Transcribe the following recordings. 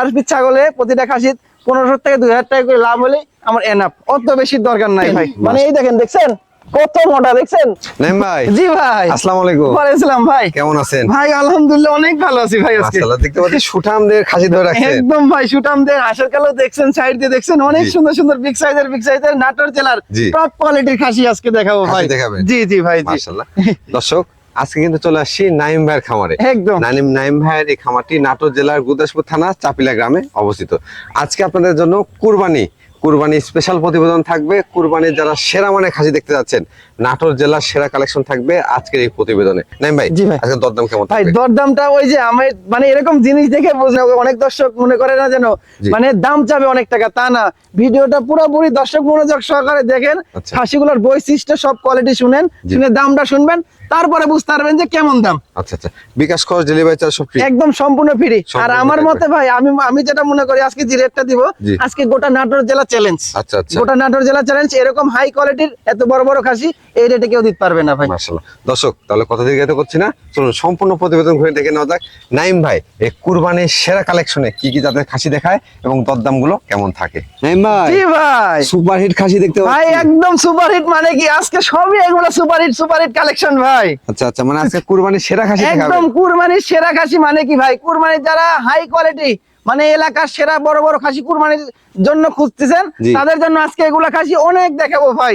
আর piece ছাগলে প্রতিটা খাসি পনেরোশো থেকে দুই হাজার টাকা করে লাভ হলে আমার এনাফ অত বেশি দরকার নাই ভাই। মানে এই দেখেন দেখছেন? কত মোটা দেখছেন? নাইম ভাই। জি ভাই। আসসালামু আলাইকুম। ওয়ালাইকুম ভাই। কেমন আছেন? ভাই আলহামদুলিল্লাহ অনেক ভালো আছি ভাই আজকে। মাশাআল্লাহ দেখতে পাচ্ছি সুঠামদের খাসি ধরে রাখছেন একদম ভাই সুটাম দেন আসার কালেও দেখছেন সাইড দিয়ে দেখছেন অনেক সুন্দর সুন্দর বিগ সাইজের বিগ সাইজের নাটোর জেলার টপ কোয়ালিটির খাসি আজকে দেখাবো ভাই। দেখাবেন? জি জি ভাই জি। মাশাআল্লাহ। দর্শক আজকে কিন্তু চলে আসছি নাইম ভাইয়ের খামারে। একদম। নাইম নাইম ভাইয়ের এই খামারটি নাটোর জেলার গুদাসপুর থানা চাপিলা গ্রামে অবস্থিত। আজকে আপনাদের জন্য কুরবানি কুরবানি স্পেশাল প্রতিবেদন থাকবে। কুরবানির যারা সেরা মানে খাসি দেখতে যাচ্ছেন নাটোর জেলার সেরা কালেকশন থাকবে আজকের এই প্রতিবেদনে। নাইম ভাই জি ভাই। আজকে দরদাম কেমন ভাই দরদামটা ওই যে আমি মানে এরকম জিনিস দেখে বুঝে অনেক দর্শক মনে করে না যেন মানে দাম চাবে অনেক টাকা তা না। ভিডিওটা পুরোপুরি দর্শক মনোযোগ সহকারে দেখেন আচ্ছা। খাসিগুলোর বৈশিষ্ট্য সব কোয়ালিটি শুনেন। শুনে দামটা শুনবেন। তারপরে বুঝতে পারবেন যে কেমন দাম। আচ্ছা আচ্ছা। বিকাশ খরচ ডেলিভারি চার্জ সব ফ্রি একদম সম্পূর্ণ ফ্রি আর আমার মতে ভাই আমি আমি যেটা মনে করি আজকে যে রেটটা দিব আজকে গোটা নাটোর জেলা চ্যালেঞ্জ আচ্ছা আচ্ছা। গোটা নাটোর জেলা চ্যালেঞ্জ এরকম হাই কোয়ালিটির এত বড় বড় খাসি এই রেটে কেউ দিতে পারবে না ভাই। মার্শাল্লাহ দর্শক তাহলে কথা দীর্ঘায়িত করছি না। চলুন সম্পূর্ণ প্রতিবেদন ঘুরে দেখে নেওয়া যাক। নাইম ভাই এই কুরবানির সেরা কালেকশনে কি কি যাদের খাসি দেখায় এবং দরদামগুলো কেমন থাকে? নাইম ভাই জি ভাই। সুপার হিট খাসি দেখতে ভাই একদম সুপারহিট মানে কি? আজকে সবই এগুলো সুপারহিট সুপারহিট কালেকশন ভাই। আচ্ছা আচ্ছা মানে আজকে কুরবানির সেরা খাসি একদম কুরবানির সেরা খাসি মানে কি ভাই? কুরবানির যারা হাই কোয়ালিটি মানে এলাকার সেরা বড় বড় খাসি কুরবানির জন্য খুঁজতেছেন তাদের জন্য আজকে এগুলা খাসি অনেক দেখাবো ভাই।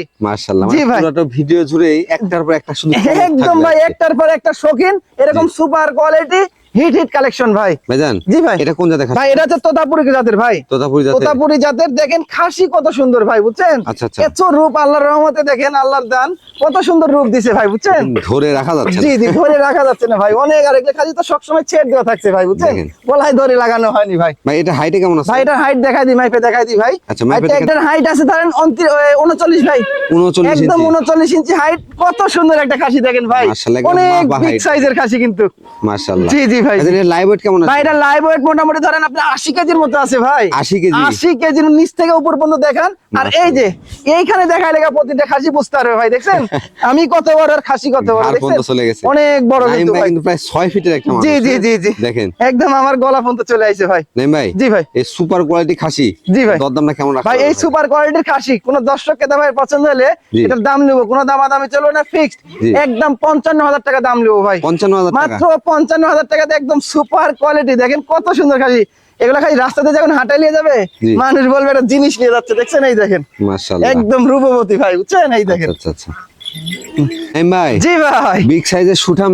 জি মানে ভাই। পুরোটা ভিডিও জুড়ে একটার পর একটা শুধু একদম ভাই একটার পর একটা শৌখিন এরকম super quality hit hit collection ভাই। ভাইজান জি ভাই। এটা কোন জাতের খাসি? ভাই এটা হচ্ছে তোতাপুরি জাতের ভাই। তোতাপুরি জাতের। তোতাপুরি জাতের দেখেন খাসি কত সুন্দর ভাই বুঝছেন? আচ্ছা, আচ্ছা। এত রূপ আল্লাহর রহমতে দেখেন আল্লাহর দান কত সুন্দর রূপ দিছে ভাই বুঝছেন? ধরে রাখা যাচ্ছে জি জি ধরে রাখা যাচ্ছে না ভাই। অনেক আর খালি তো সবসময় ছেড় দেওয়া থাকছে ভাই বুঝছেন। গলায় দড়ি লাগানো হয়নি ভাই। ভাই এটা হাইটে কেমন আছে? ভাই এটার হাইট দেখাই দিই মাইপে দেখাই দিই ভাই। আচ্ছা, মাইপে এটার হাইট আছে ধরেন উনচল্লিশ ভাই। 39 একদম ইঞ্চি। উনচল্লিশ ইঞ্চি হাইট কত সুন্দর একটা খাসি দেখেন ভাই। অনেক বিগ সাইজের খাসি কিন্তু। মার্শাল্লাহ জি, জি ভাই, লাইভ ওয়েট কেমন আছে? ভাই এটা লাইভ ওয়েট মোটামুটি ধরেন আপনি আশি কেজির মতো আছে ভাই। 80 কেজি? আশি কেজির নিচ থেকে উপর পর্যন্ত দেখান আর এই যে এইখানে দেখাই লেখা প্রতিটা খাসি বুঝতে পারবে ভাই দেখছেন? আমি কত বড় আর খাসি কত বড় দেখছেন? চলে গেছে। অনেক বড় কিন্তু ভাই। প্রায় 6 ফিটের একটা জি জি জি জি। দেখেন। একদম আমার গলা পর্যন্ত চলে আইছে ভাই। নাইম ভাই জি ভাই। এই সুপার কোয়ালিটি খাসি জি ভাই। দরদামটা কেমন রাখা ভাই এই সুপার কোয়ালিটির খাসি কোন দর্শক ক্রেতা ভাই পছন্দ হলে এটার দাম নেব কোনো দামাদামি চলবে না ফিক্সড একদম পঞ্চান্ন হাজার টাকা দাম নেব ভাই। 55000 টাকা। মাত্র পঞ্চান্ন হাজার টাকাতে একদম সুপার কোয়ালিটি দেখেন কত সুন্দর খাসি। এগুলো খালি রাস্তাতে যখন হাঁটাই নিয়ে যাবে মানুষ বলবে একটা জিনিস নিয়ে যাচ্ছে দেখছেন এই দেখেন? একদম রূপবতী ভাই বুঝছেন? এই দেখেন। আচ্ছা আচ্ছা ভাই জি ভাই। বিগ সাইজের সুঠাম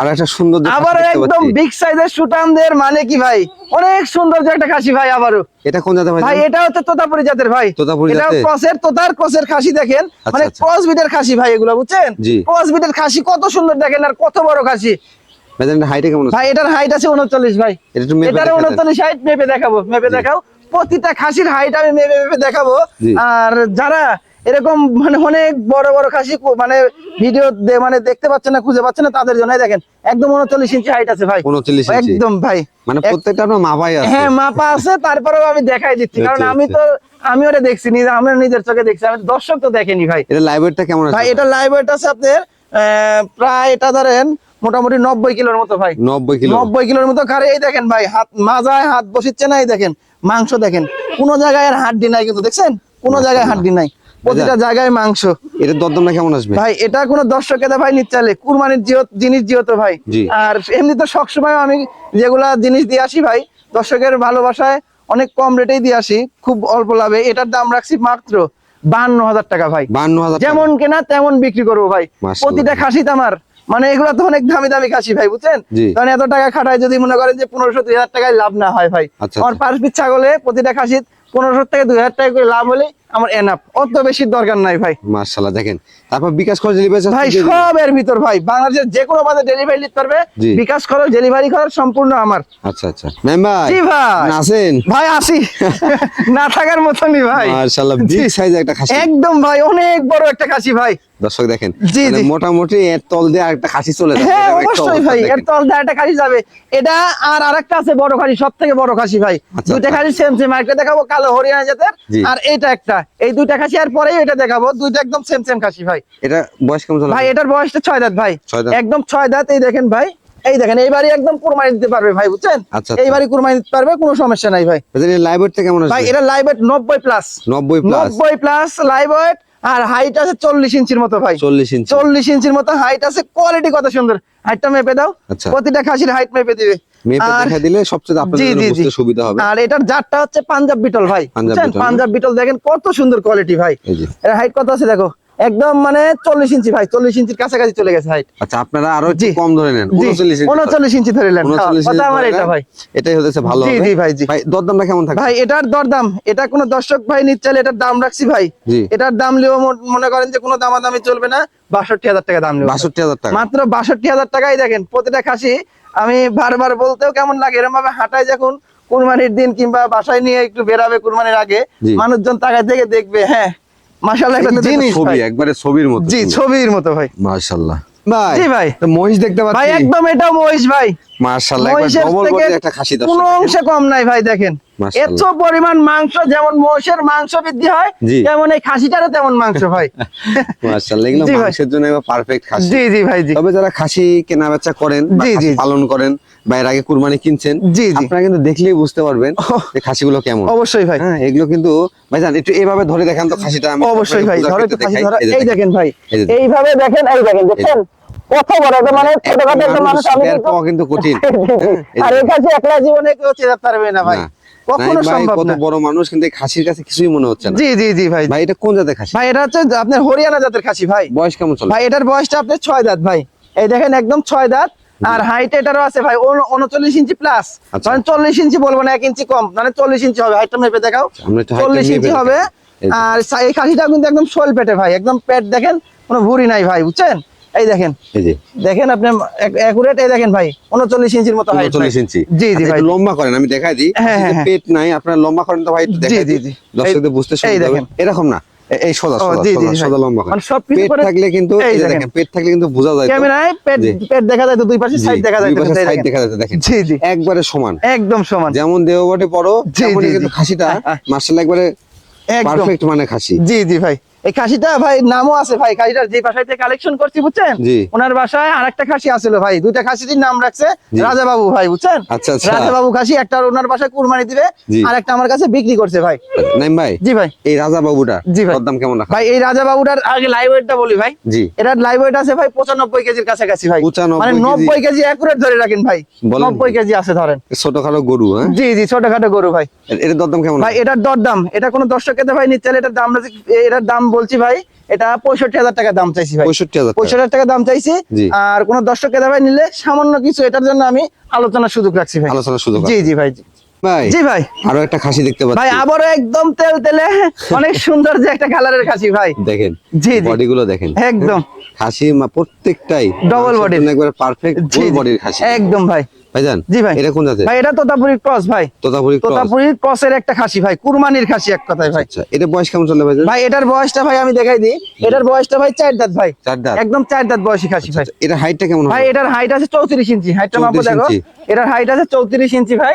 আর একটা সুন্দর আবার একদম বিগ সাইজের সুটামদের মানে কি ভাই? অনেক সুন্দর যে একটা খাসি ভাই আবারও। এটা কোন জাতের ভাই ভাই এটা হচ্ছে তোতাপুরি জাতের ভাই। তোতাপুরি এটা জাতের? তোতার ক্রসের খাসি দেখেন। আচ্ছা, মানে আচ্ছা। ক্রস বিটের খাসি ভাই এগুলো বুঝছেন। ক্রস বিটের খাসি কত সুন্দর দেখেন আর কত বড় খাসি। এটা হাইটে কেমন ভাই এটার হাইট আছে উনচল্লিশ ভাই। এটা একটু এটার দেখাতেন। উনচল্লিশ হাইট মেপে দেখাবো মেপে দেখাও। প্রতিটা খাসির হাইট আমি মেপে মেপে দেখাবো। আর যারা এরকম মানে অনেক বড় বড় খাসি মানে ভিডিও মানে দেখতে পাচ্ছে না খুঁজে পাচ্ছে না তাদের জন্য দেখেন। একদম উনচল্লিশ ইঞ্চি হাইট আছে ভাই। 39 ইঞ্চি। একদম ভাই। মানে প্রত্যেকটা আপনার মাপাই আছে। হ্যাঁ মাপা আছে তারপরেও আমি দেখাই দিচ্ছি। কারণ আচ্ছা, আমি আচ্ছা। তো আমি ওটা দেখছি নিজে আমি নিজের চোখে দেখছি। আমি দর্শক তো দেখেনি ভাই। এটা লাইভ ওয়েটটা কেমন আছে? ভাই এটা লাইভ ওয়েট আছে আপনার আহ, প্রায় এটা ধরেন মোটামুটি নব্বই কিলোর মতো ভাই। 90 কিলো। নব্বই কিলোর মতো খারে। এই দেখেন ভাই হাত মাজায় হাত বসিচ্ছে না এই দেখেন মাংস দেখেন। কোন জায়গায় আর হাড্ডি নাই কিন্তু দেখছেন? কোন জায়গায় হাড্ডি নাই। প্রতিটা জায়গায় মাংস। এটার দরদামটা কেমন আসবে? ভাই এটা কোনো দর্শক এটা ভাই নিতে চাইলে কুরবানির জিনিস যেহেতু ভাই। আর এমনি তো সবসময় আমি যেগুলা জিনিস দিয়ে আসি ভাই দর্শকের ভালোবাসায় অনেক কম রেটেই দিয়ে আসি খুব অল্প লাভে। এটার দাম রাখছি মাত্র বান্ন হাজার টাকা ভাই। 52000 টাকা। যেমন কেনা তেমন বিক্রি করব ভাই। প্রতিটা খাসিতে আমার মানে এগুলো তো অনেক দামি দামি কাশি ভাই বুঝছেন। কারণ এত টাকা খাটায় যদি মনে করেন যে পনেরোশো দুই হাজার টাকায় লাভ না হয় ভাই। আচ্ছা, আমার আচ্ছা। পাঁচ পিস ছাগলে প্রতিটা খাসি পনেরোশো থেকে দুই হাজার টাকা করে লাভ হলে আমার এনাফ অত বেশি দরকার নাই ভাই। মাশাআল্লাহ দেখেন। তারপর বিকাশ খরচ ডেলিভারি ভাই সব এর ভিতর ভাই। বাংলাদেশের যে কোনো বাজার ডেলিভারি নিতে পারবে। বিকাশ খরচ ডেলিভারি খরচ সম্পূর্ণ আমার। আচ্ছা আচ্ছা। নাইম ভাই জি ভাই। আছেন ভাই আসি। না থাকার মতনই ভাই। মাশাআল্লাহ জি। বিগ সাইজ একটা খাসি। একদম ভাই অনেক বড় একটা খাসি ভাই। দর্শক দেখেন মানে। মোটামুটি এর তল দিয়ে আরেকটা খাসি চলে যাবে। হ্যাঁ অবশ্যই ভাই এর তল দিয়ে একটা খাসি যাবে। এটা আর আরেকটা আছে বড় খাসি সব থেকে বড় খাসি ভাই। আচ্ছা, দুইটা আচ্ছা। খাসি সেম সেম একটা দেখাবো কালো হরিয়ানা জাতের আর এইটা একটা। এই দুইটা খাসি আর পরেই এটা দেখাবো। দুইটা একদম সেম সেম খাসি ভাই। এটা বয়স কেমন চলে? ভাই এটার বয়সটা ছয় দাঁত ভাই। একদম ছয় দাঁত এই দেখেন ভাই। এই দেখেন এইবারই একদম কুরবানি দিতে পারবে ভাই বুঝছেন? আচ্ছা। এইবারই কুরবানি দিতে পারবে কোনো সমস্যা নাই ভাই। লাইভ ওয়েটটা কেমন ভাই এটা লাইভ ওয়েট নব্বই প্লাস নব্বই প্লাস নব্বই প্লাস লাইভ ওয়েট আর হাইট আছে চল্লিশ ইঞ্চির মতো ভাই। চল্লিশ ইঞ্চি। চল্লিশ ইঞ্চির মতো হাইট আছে কোয়ালিটি কত সুন্দর। হাইটটা মেপে দাও আচ্ছা। প্রতিটা খাসির হাইট মেপে দিবে। দিলে সবচেয়ে আপনাদের। সুবিধা হবে। আর এটার জাতটা হচ্ছে পাঞ্জাব বিটল ভাই পাঞ্জাব বিটল। না? পাঞ্জাব বিটল দেখেন কত সুন্দর কোয়ালিটি ভাই। এর হাইট কত আছে দেখো? একদম মানে চল্লিশ ইঞ্চি ভাই চল্লিশ ইঞ্চির কাছাকাছি চলে গেছে হাইট আচ্ছা আপনারা আরও জি। কম ধরে নেন। উনচল্লিশ ইঞ্চি ধরে। নেন। হ্যাঁ, 39 কথা ইঞ্চি আমার এটা ভাই। এটাই হতেছে ভালো জি, জি ভাই, জি। ভাই দরদামটা কেমন থাকবে ভাই এটার দরদাম এটা কোনো দর্শক ভাই নিচ্ছে এটার দাম রাখছি ভাই। এটার দাম লিও মনে করেন যে কোনো দামাদামি চলবে না। বাষট্টি হাজার টাকা দাম বাষট্টি হাজার টাকা। মাত্র বাষট্টি হাজার টাকাই দেখেন প্রতিটা খাসি আমি বারবার বলতেও কেমন লাগে এরকম ভাবে হাঁটায় যখন কুরবানির দিন কিংবা বাসায় নিয়ে একটু বেরাবে কুরবানির আগে মানুষজন তাকায় থেকে দেখবে হ্যাঁ মাসাল্লাহ একটা জিনিস ছবি একবারে ছবির মতো জি ছবির মতো ভাই। মাশাআল্লাহ। ভাই জি ভাই। তো মহিষ দেখতে ভাই পাচ্ছি। একদম এটা মহিষ ভাই। মাশাআল্লাহ একবার ডবল থেকে একটা খাসি দর্শক। কোনো অংশে কম নাই ভাই দেখেন। এত পরিমাণ মাংস যেমন মহিষের মাংস বৃদ্ধি হয় জি। তেমন এই খাসিটারও তেমন মাংস ভাই মাশাআল্লাহ এগুলো জি মাংসের জন্য পারফেক্ট খাসি। জি জি ভাই জি। তবে যারা খাসি কেনা বেচা করেন জি, জি, জি। পালন করেন বা এর আগে কুরবানি কিনছেন জি, জি। আপনারা কিন্তু দেখলেই বুঝতে পারবেন ওহ। যে খাসিগুলো কেমন। অবশ্যই ভাই। হ্যাঁ এগুলো কিন্তু ভাইজান একটু এইভাবে ধরে দেখেন তো খাসিটা আমি অবশ্যই ভাই ধরো খাসি। এই দেখেন। ভাই এইভাবে দেখেন এই দেখেন দেখছেন? কত বড় একটা মানে ছোটখাটো একটা মানুষ আমি কিন্তু- পাওয়া কিন্তু কঠিন। হ্যাঁ, আর এই কাছে একলা জীবনে কেউ পারবে না ভাই। কখনো সম্ভব না। বড় মানুষ কিন্তু খাসির কাছে কিছুই মনে হচ্ছে না। জি জি জি ভাই। ভাই এটা কোন জাতের খাসি? ভাই এটা হচ্ছে আপনার হরিয়ানা জাতের খাসি ভাই। বয়স কেমন চলে? ভাই এটার বয়সটা আপনার ছয় দাঁত ভাই। এই দেখেন একদম ছয় দাঁত। আর হাইট এটারও আছে ভাই উন- উনচল্লিশ ইঞ্চি প্লাস আচ্ছা। মানে চল্লিশ ইঞ্চি বলব না এক ইঞ্চি কম। মানে চল্লিশ ইঞ্চি হবে হাইটটা মেপে দেখাও। টা চল্লিশ ইঞ্চি হবে। আর এই খাসিটা কিন্তু একদম শোল পেটে ভাই। একদম পেট দেখেন কোনো ভুড়ি নাই ভাই বুঝছেন? এই দেখেন। দেখেন আপনি একুরেট এই দেখেন ভাই উনচল্লিশ ইঞ্চির মতো হাইট ইঞ্চি। জি জি আচ্ছা, ভাই। লম্বা করেন আমি দেখাই দিই। হ্যাঁ, খাসিতে হ্যাঁ, পেট নাই আপনার লম্বা করেন তো ভাই একটু দেখাই দিই। দর্শকদের বুঝতে সুবিধা হবে। এরকম না। এই সোজা সোজা জি, জি, সোজা, লম্বা মানে সবকিছু পেট থাকলে কিন্তু এই দেখেন। পেট থাকলে কিন্তু বোঝা যায় ক্যামেরায় পেট পেট দেখা যায় তো দুই পাশে সাইড দেখা যায় দুই পাশে এই দেখা যাচ্ছে দেখেন। জি জি। একবারে সমান। একদম সমান। যেমন দেহবটে বড় তেমনই কিন্তু খাসিটা হ্যাঁ, হ্যাঁ। মার্শাল একবারে পারফেক্ট মানে খাসি। জি জি ভাই। এই খাসিটা ভাই নামও আছে ভাই খাসিটার যে বাসায় কালেকশন করছি বুঝছেন? ওনার বাসায় আরেকটা খাসি আছিল ভাই দুইটা খাসিটির নাম রাখছে জি। রাজা বাবু ভাই বুঝছেন? আচ্ছা, আচ্ছা। রাজা বাবু খাসি একটা ওনার বাসায় কুরবানি দিবে আর একটা আমার কাছে বিক্রি করছে ভাই। নাইম ভাই জি ভাই। এই রাজা বাবুটা জি ভাই। দাম কেমন রাখা? ভাই এই রাজা বাবুটার আগে লাইভ ওয়েটটা বলি ভাই। জি। লাইভ ওয়েট আছে ভাই পঁচানব্বই কেজির কাছাকাছি ভাই। 95 মানে কেজি। নব্বই কেজি অ্যাকুরেট ধরে রাখেন ভাই। বলেন। নব্বই কি? কেজি আছে ধরেন। ছোটখাটো গরু হ্যাঁ? জি জি ছোটখাটো গরু ভাই। এটার দরদাম কেমন ভাই এটার দর দাম এটা কোনো দর্শক খেতে ভাই নিচ্ছে এটার দাম এটার দাম বলছি ভাই এটা পঁয়ষট্টি হাজার টাকা দাম চাইছি ভাই। পঁয়ষট্টি হাজার পঁয়ষট্টি হাজার টাকা দাম চাইছি। আর কোন দর্শক খেতে ভাই নিলে সামান্য কিছু এটার জন্য আমি আলোচনার সুযোগ রাখছি ভাই। আলোচনার সুযোগ জি জি ভাই ভাই জি ভাই। আরও একটা খাসি দেখতে ভাই একদম তেল তেলে অনেক সুন্দর যে একটা কালারের খাসি ভাই। দেখেন জি। বডি গুলো দেখেন। একদম। খাসি প্রত্যেকটাই। Double body। একবার পারফেক্ট বডির খাসি। একদম ভাই। ভাইজান জি ভাই। এটা কোন জাতের? ভাই এটা তোতাপুরি ক্রস ভাই। তোতাপুরি ক্রস। তোতাপুরি ক্রসের একটা খাসি ভাই। কুরবানির খাসি এক কথায় ভাই। আচ্ছা এটা বয়স কেমন চলে ভাইজান? ভাই এটার বয়সটা ভাই আমি দেখাই দিই। এটার বয়সটা ভাই চার দাঁত ভাই। চার দাঁত। একদম চার দাঁত বয়সী খাসি ভাই। এটা হাইটটা কেমন ভাই এটার হাইট আছে চৌত্রিশ ইঞ্চি। হাইটটা মাপো 34 দেখো। এটার হাইট আছে চৌত্রিশ ইঞ্চি ভাই।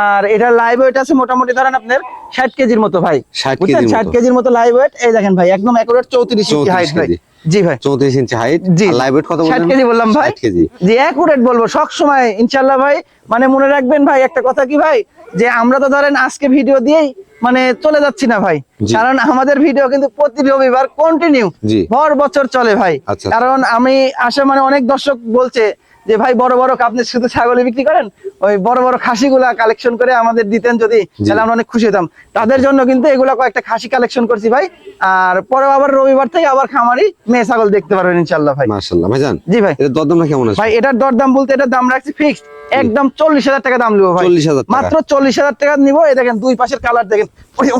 আর এটার লাইভ ওয়েট আছে মোটামুটি ধরেন আপনার ষাট কেজির মতো ভাই। 60 কেজির ষাট মতো। কেজির মতো লাইভ ওয়েট এই দেখেন ভাই একদম একুরেট চৌত্রিশ ইঞ্চি 34 হাইট ভাই। জি ভাই। চৌত্রিশ ইঞ্চি হাইট জি। লাইভ ওয়েট কত ষাট বললেন? কেজি বললাম ভাই। 60 কেজি। জি একুরেট বলব সব সময় ইনশাল্লাহ ভাই মানে মনে রাখবেন ভাই একটা কথা কি ভাই যে আমরা তো ধরেন আজকে ভিডিও দিয়েই মানে চলে যাচ্ছি না ভাই। কারণ আমাদের ভিডিও কিন্তু প্রতি রবিবার কন্টিনিউ। ভর বছর চলে ভাই। আচ্ছা। কারণ আমি আসে মানে অনেক দর্শক বলছে যে ভাই বড় বড় আপনি শুধু ছাগলে বিক্রি করেন? ওই বড় বড় খাসিগুলা কালেকশন করে আমাদের দিতেন যদি তাহলে আমরা অনেক খুশি হতাম। তাদের জন্য কিন্তু এগুলা কয়েকটা খাসি কালেকশন করছি ভাই। আর পরে আবার রবিবার থেকে আবার খামারি মেয়ে ছাগল দেখতে পারবেন ইনশাল্লাহ ভাই। মাশাল্লাহ ভাই জান জি ভাই। এটা দরদাম কেমন আছে? ভাই এটার দরদাম বলতে এটার দাম রাখছি ফিক্সড একদম চল্লিশ হাজার টাকা দাম নিবো ভাই। 40,000 টাকা। মাত্র চল্লিশ হাজার টাকা নিবো। এই দেখেন দুই পাশের কালার দেখেন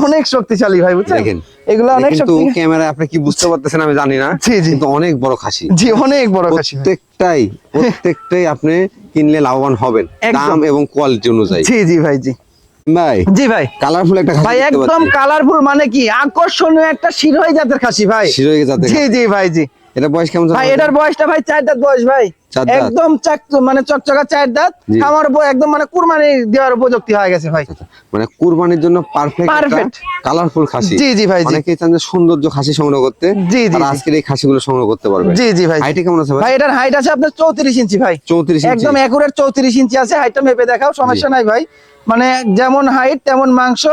অনেক শক্তিশালী ভাই বুঝছেন? দেখেন। এগুলো অনেক শক্তি ক্যামেরায় আপনি কি বুঝতে পারতেছেন আমি জানি না জি, জি। কিন্তু অনেক বড় খাসি। জি অনেক বড় খাসি। প্রত্যেকটাই প্রত্যেকটাই আপনি কিনলে লাভবান হবেন একদম। দাম এবং কোয়ালিটি অনুযায়ী। জি জি ভাই জি। ভাই জি ভাই। কালারফুল একটা ভাই একদম কালারফুল মানে কি? আকর্ষণীয় একটা শিরোই জাতের খাসি ভাই। জাতের জি জি ভাই জি। এটা বয়স কেমন ভাই এটার বয়সটা ভাই চার দাঁত বয়স ভাই? একদম চাক মানে চকচকা চার দাঁত। উপর একদম মানে কুরবানি দেওয়ার উপযুক্তি হয়ে গেছে ভাই। মানে কুরবানির জন্য পারফেক্ট Perfect। কালারফুল খাসি। জি, জি ভাই। অনেকেই চান যে সৌন্দর্য খাসি সংগ্রহ করতে। জি, জি। আজকের এই খাসিগুলো সংগ্রহ করতে পারবে জি জি ভাই। হাইটে কেমন আছে ভাই? ভাই এটার হাইট আছে আপনার চৌত্রিশ ইঞ্চি ভাই। 34 ইঞ্চি। একদম একুরেট চৌত্রিশ ইঞ্চি আছে। হাইটটা মেপে দেখাও সমস্যা নাই ভাই। মানে যেমন হাইট তেমন মাংস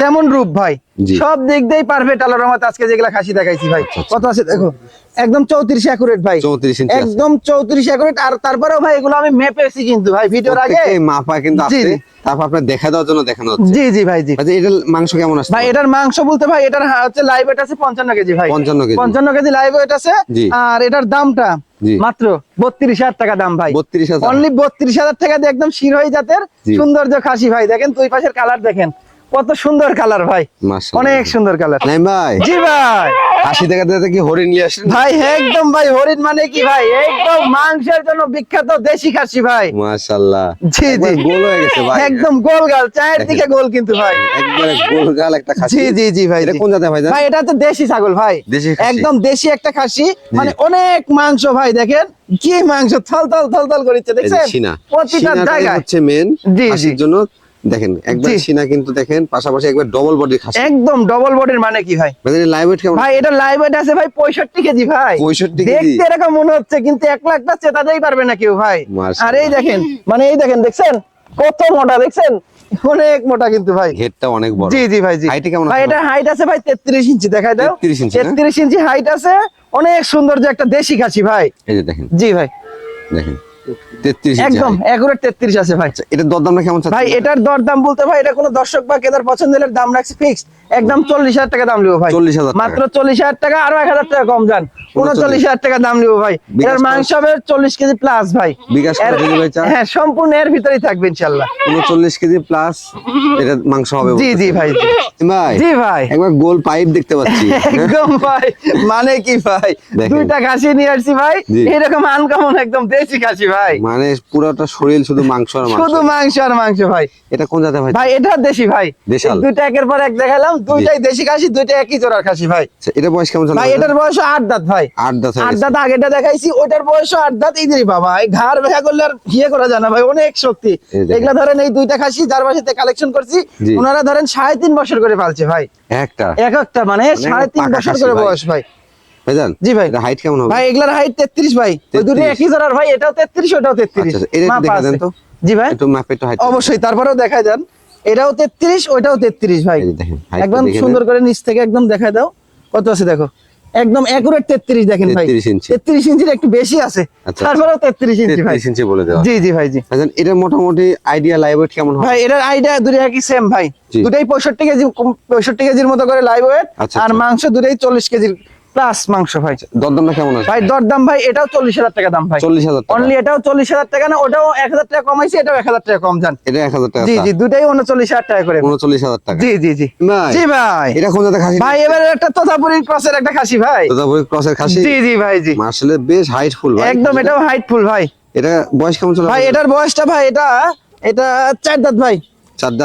তেমন রূপ ভাই। সব দিক দিয়েই পারফেক্ট আলোর রহমত আজকে যেগুলা খাসি দেখাইছি ভাই। কত আছে দেখো? একদম চৌত্রিশ একুরেট ভাই। 34 ইঞ্চি একদম চৌত্রিশ একুরেট আর তারপরেও ভাই এগুলো আমি মেপেছি কিন্তু ভাই ভিডিওর আগে। মাপা কিন্তু আছে। তারপর আপনার দেখা দেওয়ার জন্য দেখানো হচ্ছে। জি জি ভাই জি। আচ্ছা এটার মাংস কেমন ভাই এটার মাংস বলতে ভাই এটার হচ্ছে লাইভ আছে পঞ্চান্ন কেজি ভাই। 55 কেজি। পঞ্চান্ন কেজি লাইভ আছে। আর এটার দামটা মাত্র বত্রিশ হাজার টাকা দাম ভাই। 32,000 অনলি বত্রিশ হাজার টাকা দিয়ে একদম শিরোই জাতের। সৌন্দর্য খাসি ভাই। দেখেন দুই পাশের কালার দেখেন। কত সুন্দর কালার ভাই। অনেক সুন্দর কালার ভাই। জি ভাই। খাসি দেখাতে দেখাতে কি হরিণ নিয়ে আসেন ভাই একদম ভাই হরিণ মানে কি ভাই? একদম মাংসের জন্য বিখ্যাত দেশি খাসি ভাই। মাশাআল্লাহ। জি, জি। গোল হয়ে গেছে ভাই। একদম গোল গাল চায়ের দিকে গোল কিন্তু ভাই। একবারে গোল গাল একটা খাসি। জি জি জি ভাই এটা কোন জাতের ভাই ভাই এটা তো দেশি ছাগল ভাই। দেশি। একদম দেশি একটা খাসি। মানে অনেক মাংস ভাই দেখেন। কি মাংস থল থল থল থল করেছে দেখছেন? প্রতিটা জায়গায়। হচ্ছে মেন জি, খাসির জি। জন্য। দেখেন একবার সিনা কিন্তু দেখেন পাশাপাশি একবার ডবল খাসি। একদম ডবল বডির মানে কি ভাই? লাইভ ওয়েট কেমন? ভাই এটা লাইভ ওয়েট আছে ভাই পঁয়ষট্টি কেজি ভাই। 65 কেজি? দেখতে এরকম মনে হচ্ছে কিন্তু এক লাখটা চেতাতেই পারবে না কেউ ভাই। আর এই দেখেন মানে এই দেখেন দেখছেন? কত মোটা দেখছেন? অনেক মোটা কিন্তু ভাই। হেডটা অনেক বড়। জি জি ভাই জি। হাইটে কেমন ভাই এটা হাইট আছে ভাই তেত্রিশ ইঞ্চি দেখাই দাও। 33 ইঞ্চি না? তেত্রিশ ইঞ্চি হাইট আছে। অনেক সুন্দর যে একটা দেশি খাসি ভাই। এই যে দেখেন। জি ভাই। দেখেন। 33 একদম একুরেট তেত্রিশ আছে ভাই। এটা দরদামটা কেমন ভাই এটার দর বলতে ভাই এটা কোনো দর্শক বা কেদার পছন্দ হলে দাম রাখছি ফিক্সড একদম চল্লিশ হাজার টাকা দাম লিবো ভাই। 40,000 টাকা। মাত্র চল্লিশ হাজার টাকা আরও এক হাজার টাকা কম যান। উনচল্লিশ হাজার টাকা দাম লিবো ভাই। বিকাশ মাংস হবে চল্লিশ কেজি প্লাস ভাই। বিকাশ? হ্যাঁ সম্পূর্ণ এর ভিতরেই থাকবে ইনশাল্লাহ। 39 কেজি প্লাস এটা মাংস হবে জি জি ভাই জি। ভাই। জি ভাই। একবার গোল পাইপ দেখতে পাচ্ছি। একদম ভাই মানে কি ভাই। দুইটা খাসি নিয়ে আসছি ভাই। এরকম আনকমন একদম দেশি খাসি ভাই। মানে পুরোটা শরীর শুধু মাংস আর মাংস। শুধু মাংস আর মাংস ভাই। এটা কোন জাতের ভাই? ভাই এটা দেশি ভাই। দেশাল। দুইটা একের পর এক দেখালাম দুইটাই দেশি খাসি দুইটা একই জোড়ার খাসি ভাই। আচ্ছা, এটা বয়স কেমন ভাই এটার বয়স আট দাঁত ভাই। আট দাঁত আট। দাঁত আগেটা দেখাইছি ওটার বয়স আট দাঁত। ইদিরি বাবা এই ঘাড় ভেঙা করলে আর ইয়ে করা যায় না ভাই অনেক শক্তি। এগুলা ধরেন এই দুইটা খাসি যার বাসাতে কালেকশন করছি ওনারা ধরেন সাড়ে তিন বছর করে পালছে ভাই। একটা। এক একটা মানে সাড়ে তিন বছর করে বয়স ভাই। ভাইজান জি ভাই। এটা হাইট কেমন হবে? ভাই এগুলার হাইট তেত্রিশ ভাই। ওই দুটো একই জোড়ার ভাই এটাও ওটাও আচ্ছা, আচ্ছা, এটা দেখা দেন তো। জি ভাই। একটু মাপে একটু হাইট অবশ্যই তারপরেও দেখা যান এটাও তেত্রিশ ওইটাও তেত্রিশ ভাই। এই যে দেখেন, height টা একদম দেখে সুন্দর করে নিচ থেকে একদম দেখা দাও। কত আছে দেখো? একদম একুরেট তেত্রিশ দেখেন ভাই। 33 ইঞ্চি। তেত্রিশ ইঞ্চির একটু বেশি আছে। আচ্ছা। তারপরেও তেত্রিশ ইঞ্চি ভাই। 33 ইঞ্চি বলে জি জি ভাই জি। এটা মোটামুটি আইডিয়া লাইভ ওয়েট কেমন হবে? ভাই এটার আইডিয়া দুটো একই সেম ভাই। জি। দুটাই পঁয়ষট্টি কেজি পঁয়ষট্টি কেজির মতো করে লাইভ ওয়েট আর। মাংস দুটাই চল্লিশ কেজির প্লাস মাংস ভাই। দরদামটা কেমন আছে? ভাই দরদাম ভাই এটাও চল্লিশ হাজার টাকা দাম ভাই। চল্লিশ হাজার অনলি এটাও চল্লিশ হাজার টাকা না ওটাও এক হাজার টাকা কমাইছে এটাও এক হাজার টাকা কম যান এটা এক হাজার টাকা জি জি দুটাই উনচল্লিশ হাজার টাকা করে। উনচল্লিশ হাজার টাকা। জি জি জি। জি ভাই। এটা কোন জাতের খাসি? ভাই এবারে একটা তোতাপুরি ক্রসের একটা খাসি ভাই। তোতাপুরি ক্রসের খাসি? জি জি ভাই জি। আসলে বেশ হাইট ফুল ভাই। একদম এটাও হাইটফুল ভাই। এটা বয়স কেমন চলে ভাই এটার বয়সটা ভাই এটা এটা চার দাঁত ভাই।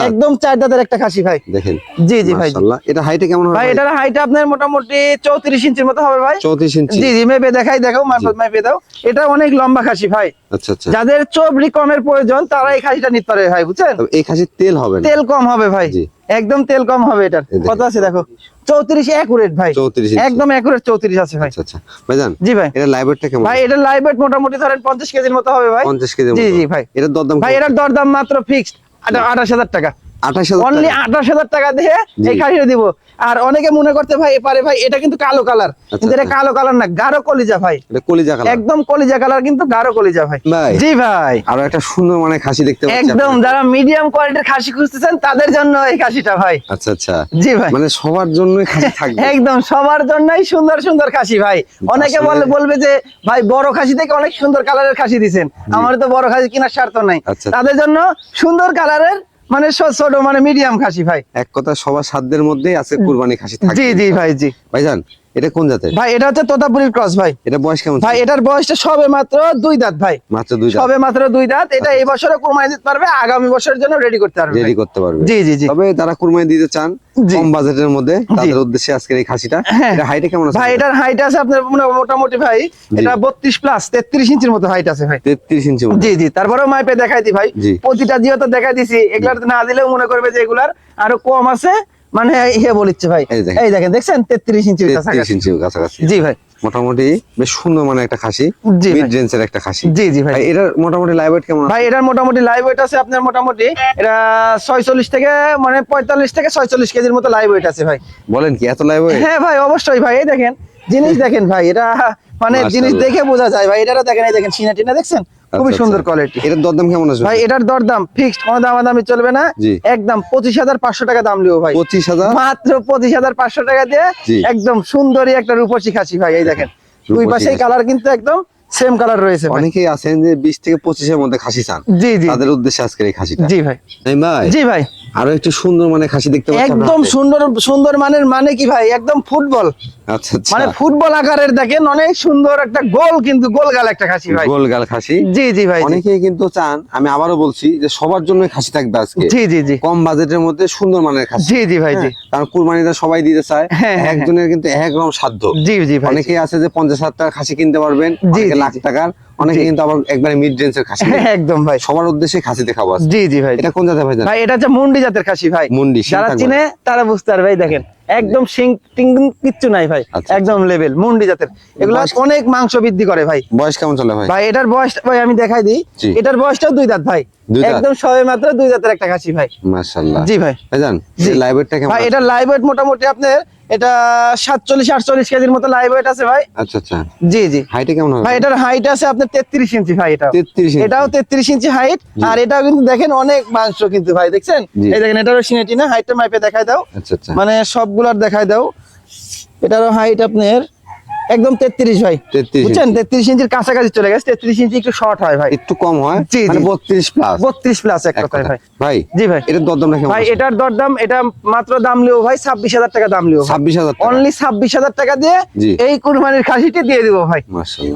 একদম চার দাঁতের একটা খাসি ভাই। দেখেন জি জি ভাই। এটা হাইটে কেমন হবে ভাই এটার হাইট আপনার মোটামুটি চৌত্রিশ ইঞ্চির মতো হবে ভাই। 34 ইঞ্চি। জি জি মেপে দেখাই দেখাও মেপে দাও। এটা অনেক লম্বা খাসি ভাই। আচ্ছা আচ্ছা। যাদের চবরি কমের প্রয়োজন তারা এই খাসিটা নিতে পারে ভাই বুঝছেন? এই খাসির তেল হবে তেল কম হবে ভাই। জি। একদম তেল কম হবে এটার। কত আছে দেখো? চৌত্রিশ একুরেট ভাই। 34 ইঞ্চি। একদম একুরেট চৌত্রিশ আছে ভাই। আচ্ছা ভাইজান জি ভাই। এটা লাইভ ওয়েটটা কেমন? ভাই এটা মোটামুটি ধরেন পঞ্চাশ কেজির মতো হবে ভাই। 50 কেজি জি জি ভাই। এটার দরদাম ভাই এটার দরদাম মাত্র ফিক্সড আঠাশ হাজার টাকা। 28000 অনলি টাকা। আঠাশ হাজার টাকা দিয়ে। এই খাসিটা দিব। আর অনেকে মনে করতে ভাই এপারে ভাই এটা কিন্তু কালো কালার। কিন্তু এটা আচ্ছা। কালো কালার না গাঢ় কলিজা ভাই। এটা কলিজা কালার। একদম কলিজা কালার কিন্তু গাঢ় কলিজা ভাই। জি ভাই। আরও একটা সুন্দর মানে খাসি দেখতে একদম যারা মিডিয়াম কোয়ালিটির খাসি খুঁজতেছেন তাদের জন্য এই খাসিটা ভাই। আচ্ছা আচ্ছা। জি ভাই। মানে সবার জন্যই খাসি থাকবে। একদম সবার জন্যই সুন্দর সুন্দর খাসি ভাই। অনেকে বলে বলবে যে ভাই বড় খাসি থেকে অনেক সুন্দর কালারের খাসি দিছেন। আমার তো বড় খাসি কেনার স্বার্থ নাই। আচ্ছা। তাদের জন্য সুন্দর কালারের মানে ছোট মানে মিডিয়াম খাসি ভাই। এক কথা সবার সাধ্যের মধ্যেই আছে কুরবানি খাসি জি জি ভাই জি। ভাইজান এটা কোন জাতের? ভাই এটা হচ্ছে তোতাপুরির ক্রস ভাই। এটা বয়স কেমন ভাই এটার বয়সটা সবে মাত্র দুই দাঁত ভাই। মাত্র দুই দাঁত? সবে মাত্র দুই দাঁত। এটা এই বছরে কুরবানি দিতে পারবে আগামী বছরের জন্য রেডি করতে পারবে রেডি করতে পারবে। জি জি জি। তবে যারা কুরবানি দিতে চান কম বাজেটের মধ্যে তাদের উদ্দেশ্যে আজকের এই খাসিটা। হ্যাঁ। এটা হাইটে কেমন আছে? ভাই এটার হাইট আছে আপনার মোটা- মোটামুটি ভাই এটা বত্রিশ প্লাস তেত্রিশ ইঞ্চির মতো হাইট আছে ভাই। তেত্রিশ ইঞ্চি জি জি তারপরেও মাইপে দেখাই দি ভাই। প্রতিটা জিও তো দেখাই দিছি। এগুলার না দিলেও মনে করবে যে এগুলার আরও কম আছে। মানে ইয়ে বলিচ্ছে ভাই এই দেখেন। দেখছেন? তেত্রিশ ইঞ্চির তেত্রিশ কাছাকাছি। ইঞ্চি কাছাকাছি। জি ভাই। মোটামুটি বেশ সুন্দর মানে একটা খাসি। মিড রেঞ্জের একটা খাসি। জি জি ভাই। এটার মোটামুটি লাইভ ওয়েট কেমন ভাই এটার মোটামুটি লাইভ ওয়েট আছে আপনার মোটামুটি এটা ছয়চল্লিশ থেকে মানে পঁয়তাল্লিশ থেকে ছয়চল্লিশ কেজির মতো লাইভ ওয়েট আছে ভাই। বলেন কি এত লাইভ ওয়েট হ্যাঁ ভাই অবশ্যই ভাই এই দেখেন জিনিস দেখেন ভাই এটা মানে জিনিস দেখে বোঝা যায় ভাই এটা দেখেন এই দেখেন সিনা টিনা দেখছেন? খুবই আচ্ছা, সুন্দর আচ্ছা। কোয়ালিটি এটার দরদাম কেমন আছে? ভাই এটার দরদাম ফিক্সড কোনো দাম দামি চলবে না। একদম পঁচিশ হাজার পাঁচশো টাকা দাম লিও ভাই। পঁচিশ হাজার? মাত্র পঁচিশ হাজার পাঁচশো টাকা দিয়ে একদম সুন্দরী একটা রূপসী খাসি ভাই এই দেখেন। দুই পাশেই কালার কিন্তু একদম সেম কালার রয়েছে অনেকেই আছেন যে বিশ থেকে পঁচিশের মধ্যে খাসি চান। জি জি। তাদের উদ্দেশ্যে আজকের এই খাসিটা। জি ভাই। ভাই? জি ভাই। আরও একটু সুন্দর মানে খাসি দেখতে একদম সুন্দর সুন্দর মানের মানে কি ভাই? একদম ফুটবল। আচ্ছা আচ্ছা। মানে ফুটবল আকারের দেখেন অনেক সুন্দর একটা গোল কিন্তু গোল গাল একটা খাসি ভাই। গোল গাল খাসি। জি জি ভাই। অনেকেই কিন্তু চান আমি আবারও বলছি যে সবার জন্য খাসি থাকবে আজকে। জি জি জি। কম বাজেটের মধ্যে সুন্দর মানের খাসি। জি জি ভাই জি। হ্যাঁ, কারণ কুরবানিটা সবাই দিতে চায়। হ্যাঁ, হ্যাঁ, একজনের কিন্তু এক রকম সাধ্য। জি জি ভাই অনেকেই আছে যে পঞ্চাশ হাজার টাকা খাসি কিনতে পারবেন জি, লাখ টাকার অনেকে কিন্তু আবার একবারে মিড রেঞ্জের খাসি হ্যাঁ, একদম ভাই। সবার উদ্দেশ্যে খাসি দেখাবো জি জি ভাই। এটা কোন জাতের ভাই ভাই এটা হচ্ছে মুন্ডি জাতের খাসি ভাই। মুন্ডি, যারা চিনে তারা বুঝতে পারবে। ভাই দেখেন একদম সিং টিং কিচ্ছু নাই ভাই। আচ্ছা। একদম লেভেল মুন্ডি জাতের। এগুলো অনেক মাংস বৃদ্ধি করে ভাই। বয়স কেমন চলে ভাই? ভাই এটার বয়স ভাই আমি দেখাই দিই। এটার বয়সটাও দুই দাঁত ভাই। একদম সবে মাত্র দুই দাঁতের একটা খাসি ভাই। মাশাআল্লাহ। জি ভাই। ভাই জান জি। লাইভেটটা কেমন ভাই এটা লাইভ ওয়েট মোটামুটি আপনার এটা সাতচল্লিশ আটচল্লিশ কেজির মতো লাইভ ওয়েট আছে ভাই। আচ্ছা আচ্ছা। জি জি। হাইটে কেমন হবে? ভাই এটার হাইট আছে আপনার তেত্রিশ ইঞ্চি ভাই এটা তেত্রিশ এটাও তেত্রিশ ইঞ্চি হাইট আর এটাও কিন্তু দেখেন অনেক মাংস কিন্তু ভাই দেখছেন? এই দেখেন এটারও সিনেটি না হাইটটা মাইপে দেখায় দাও। আচ্ছা আচ্ছা। মানে সবগুলার দেখায় দাও। এটারও হাইট আপনার একদম তেত্রিশ ভাই। 33 বুঝছেন? তেত্রিশ ইঞ্চির কাছাকাছি চলে গেছে তেত্রিশ ইঞ্চি একটু শর্ট হয় ভাই। একটু কম হয়? জি, মানে। বত্রিশ প্লাস বত্রিশ প্লাস এক কথায় ভাই। ভাই জি ভাই। এটার দরদাম রাখে ভাই এটার দরদাম এটা মাত্র দাম লিও ভাই ছাব্বিশ হাজার টাকা দাম লিও ছাব্বিশ হাজার অনলি ছাব্বিশ হাজার টাকা দিয়ে এই কুরবানির খাসিটি দিয়ে দিব ভাই। মাশাআল্লাহ।